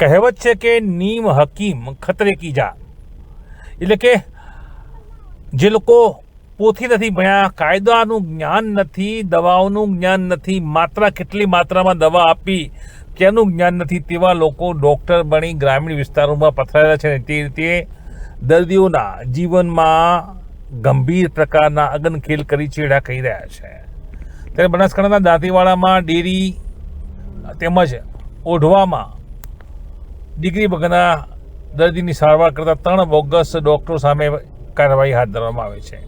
કહેવત છે કે નીમ હકીમ ખતરે કી જા એટલે કે જે લોકો પોથી નથી ભણ્યા, કાયદાનું જ્ઞાન નથી, દવાઓનું જ્ઞાન નથી, માત્રા કેટલી માત્રામાં દવા આપી તેનું જ્ઞાન નથી, તેવા લોકો ડૉક્ટર બની ગ્રામીણ વિસ્તારોમાં પથરાયેલા છે ને તે રીતે દર્દીઓના જીવનમાં ગંભીર પ્રકારના અગનખેલ કરી ચેડા કહી રહ્યા છે. ત્યારે બનાસકાંઠાના દાંતીવાડામાં ડેરી તેમજ ઓઢવામાં ડિગ્રી વગરના દર્દીની સારવાર કરતા ત્રણ બોગસ ડૉક્ટરો સામે કાર્યવાહી હાથ ધરવામાં આવે છે.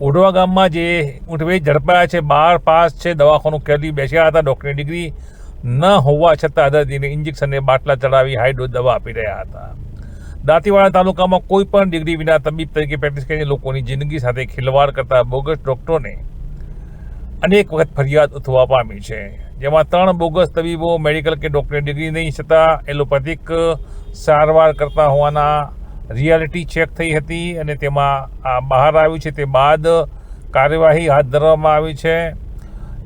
ઓઢવા ગામમાં જે ઊંટવેજ ઝડપાયા છે, બાર પાસ છે, દવાખાનું કેદી બેસ્યા હતા, ડૉક્ટરની ડિગ્રી ન હોવા છતાં દર્દીને ઇન્જેક્શનને બાટલા ચડાવી હાઈ દવા આપી રહ્યા હતા. દાંતીવાડા તાલુકામાં કોઈ પણ ડિગ્રી વિના તબીબ તરીકે પ્રેક્ટિસ કરીને લોકોની જિંદગી સાથે ખિલવાડ કરતા બોગસ ડૉક્ટરોને અનેક વખત ફરિયાદ ઉઠવા પામી છે. જેમાં ત્રણ બોગસ તબીબો, મેડિકલ કે ડૉક્ટરની ડિગ્રી નહીં, છતાં એલોપેથિક સારવાર કરતા હોવાના રિયાલિટી ચેક થઈ હતી અને તેમાં આ બહાર આવ્યું છે. તે બાદ કાર્યવાહી હાથ ધરવામાં આવી છે.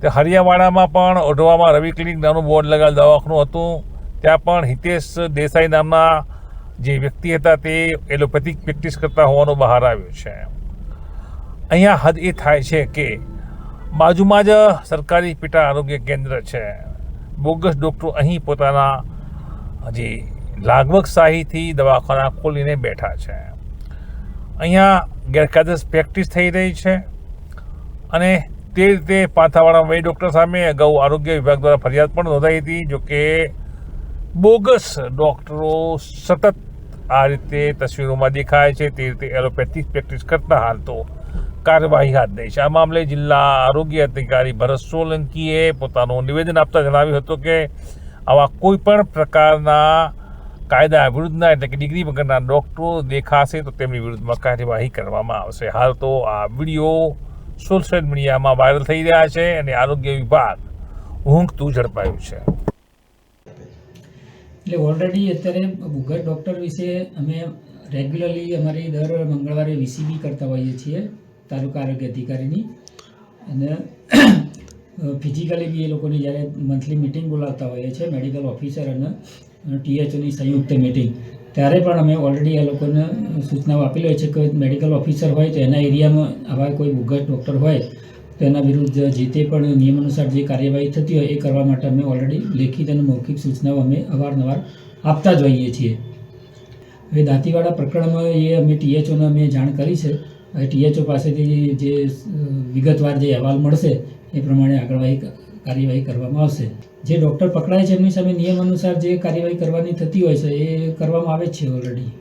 તે હરિયાવાડામાં પણ ઓઢવામાં રવિ ક્લિનિક નાનું બોર્ડ લગાવેલ દવાખાનું હતું. ત્યાં પણ હિતેશ દેસાઈ નામના જે વ્યક્તિ હતા તે એલોપેથિક પ્રેક્ટિસ કરતા હોવાનું બહાર આવ્યું છે. અહીંયા હદ એ થાય છે કે બાજુમાં જ સરકારી પેટા આરોગ્ય કેન્દ્ર છે. બોગસ ડૉક્ટરો અહીં પોતાના જે લાગવગ શાહીથી દવાખાના ખોલીને બેઠા છે. અહીંયા ગેરકાયદેસ પ્રેક્ટિસ થઈ રહી છે અને તે રીતે પાથાવાળા વય ડૉક્ટર સામે અગાઉ આરોગ્ય વિભાગ દ્વારા ફરિયાદ પણ નોંધાઈ હતી જોકે બોગસ ડૉક્ટરો સતત આ રીતે તસવીરોમાં દેખાય છે, તે રીતે એલોપેથિક પ્રેક્ટિસ કરતા હાલ તો કાર્યવાહી હાથ ધરી આ મામલે જિલ્લા આરોગ્ય અધિકારી ભરત સોલંકીએ પોતાનું નિવેદન આપતા જણાવ્યું હતું કે આવા કોઈ પણ પ્રકારના કાયદા વિરુદ્ધના એટલે કે ડિગ્રી વગરના ડૉક્ટરો દેખાશે તો તેમની વિરુદ્ધમાં કાર્યવાહી કરવામાં આવશે. હાલ તો આ વીડિયો સોશિયલ મીડિયામાં વાયરલ થઈ રહ્યા છે અને આરોગ્ય વિભાગ ઊંઘતું ઝડપાયું છે. એટલે ઓલરેડી અત્યારે ભૂગર ડૉક્ટર વિશે અમે રેગ્યુલરલી અમારી દર મંગળવારે વીસીબી કરતા હોઈએ છીએ. તાલુકા આરોગ્ય અધિકારીની. અને ફિઝિકલી બી એ લોકોની જ્યારે મંથલી મિટિંગ બોલાવતા હોઈએ છીએ મેડિકલ ઓફિસર અને ટીએચઓની સંયુક્ત મિટિંગ ત્યારે પણ અમે ઓલરેડી એ લોકોને સૂચનાઓ આપેલી હોય છે કે મેડિકલ ઓફિસર હોય તો એના એરિયામાં આવા કોઈ ભૂગર ડૉક્ટર હોય, તો એના વિરુદ્ધ જે તે પણ નિયમ અનુસાર જે કાર્યવાહી થતી હોય એ કરવા માટે અમે ઓલરેડી લેખિત અને મૌખિક સૂચનાઓ અમે અવારનવાર આપતા જ હોઈએ છીએ. હવે દાંતીવાડા પ્રકરણમાં એ અમે ટીએચઓને અમે જાણ કરી છે. ટીએચઓ પાસેથી જે વિગતવાર જે અહેવાલ મળશે, એ પ્રમાણે આગળવાહી કાર્યવાહી કરવામાં આવશે. જે ડૉક્ટર પકડાય છે એમની સામે નિયમ અનુસાર જે કાર્યવાહી કરવાની થતી હોય છે, એ કરવામાં આવે જ છે ઓલરેડી